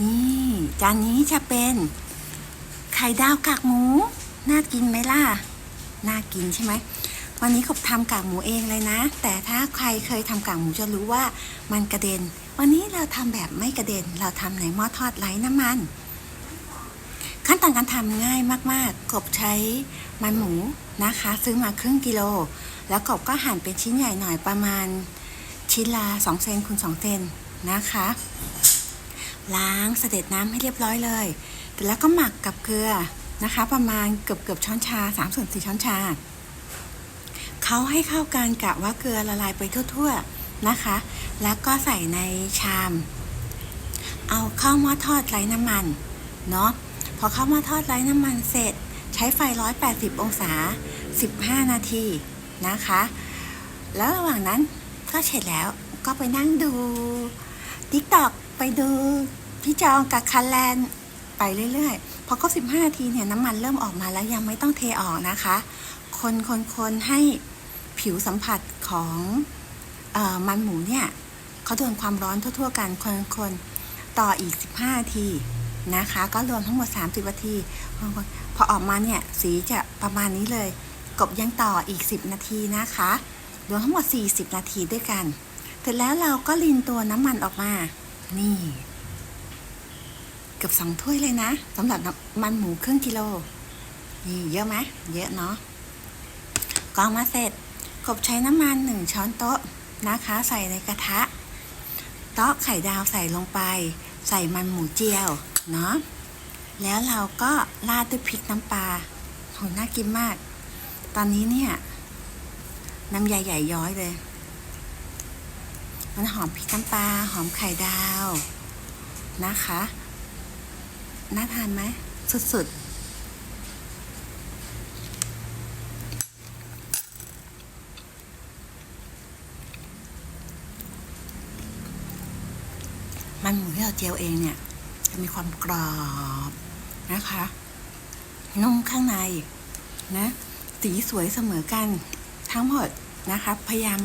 นี่จานนี้จะเป็นไข่ดาวกากหมู น่ากินไหมล่ะ น่ากินใช่ไหม วันนี้กบทำกากหมูเองเลยนะ แต่ถ้าใครเคยทำกากหมูจะรู้ว่ามันกระเด็น วันนี้เราทำแบบไม่กระเด็น เราทำในหม้อทอดไร้น้ำมัน ขั้นตอนการทำง่ายมากๆ กบใช้มันหมูนะคะ ซื้อมาครึ่งกิโล แล้วกบก็หั่นเป็นชิ้นใหญ่หน่อยประมาณชิ้นละ2เซนคูณ2เซนนะคะ ล้างเสด็จน้ำให้เรียบร้อยเลย แต่แล้วก็หมักกับเกลือนะคะ ประมาณเกือบเกือบช้อนชา3ส่วน4ช้อนชาเขาให้เข้ากันกะว่าเกลือละลายไปทั่วๆนะคะ แล้วก็ใส่ในชาม เอาเข้าหม้อทอดไร้น้ำมันเนาะพอเข้าหม้อทอดไร้น้ำมันเสร็จ ใช้ไฟ 180 องศา 15 นาทีนะคะ แล้วระหว่างนั้นก็เสร็จแล้วก็ไปนั่งดู ทิกตอกไปดูพี่จองกับคันแลนไปเรื่อยๆ พอครบ15นาทีเนี่ยน้ำมันเริ่มออกมาแล้วยังไม่ต้องเทออกนะคะ คนคนคนให้ผิวสัมผัสของออมันหมูเนี่ยเขาโดนความร้อนทั่วๆกันคนคนต่ออีก 15นาทีนะคะ ก็รวมทั้งหมด 30นาทีพอออกมาเนี่ยสีจะประมาณนี้เลย กบยังต่ออีก 10 นาทีนะคะ รวมทั้งหมด 40 นาทีด้วยกัน สร็จแล้วเราก็ลินตัวน้ำมันออกมา นี่ เกือบสองถ้วยเลยนะสำหรับน้ำมันหมูครึ่งกิโล นี่เยอะไหมเยอะเนาะกรองมาเสร็จกบใช้น้ำมันหนึ่งช้อนโต๊ะนะคะ ใส่ในกระทะเตาะไข่ดาวใส่ลงไป ใส่มันหมูเจียวเนาะแล้วเราก็ราดด้วยพริกน้ำปลาโหน่ากินมาก ตอนนี้เนี่ย น้ำใหญ่ๆย้อยเลย มันหอมพริกน้ำปลาหอมไข่ดาวนะคะ น่าทานไหมสุดๆ มันหมูที่เราเจียวเองเนี่ย จะมีความกรอบนะคะ นุ่มข้างในนะ สีสวยเสมอกันทั้งหมดนะคะ พยายาม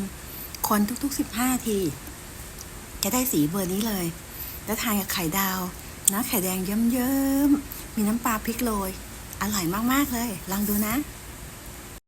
คนทุก ๆ 15นาที จะได้สีเบอร์นี้เลย แล้วทานกับไข่ดาวนะไข่แดงเยิ้มๆ มีน้ำปลาพริกโรย อร่อยมาก ๆ เลย ลองดูนะ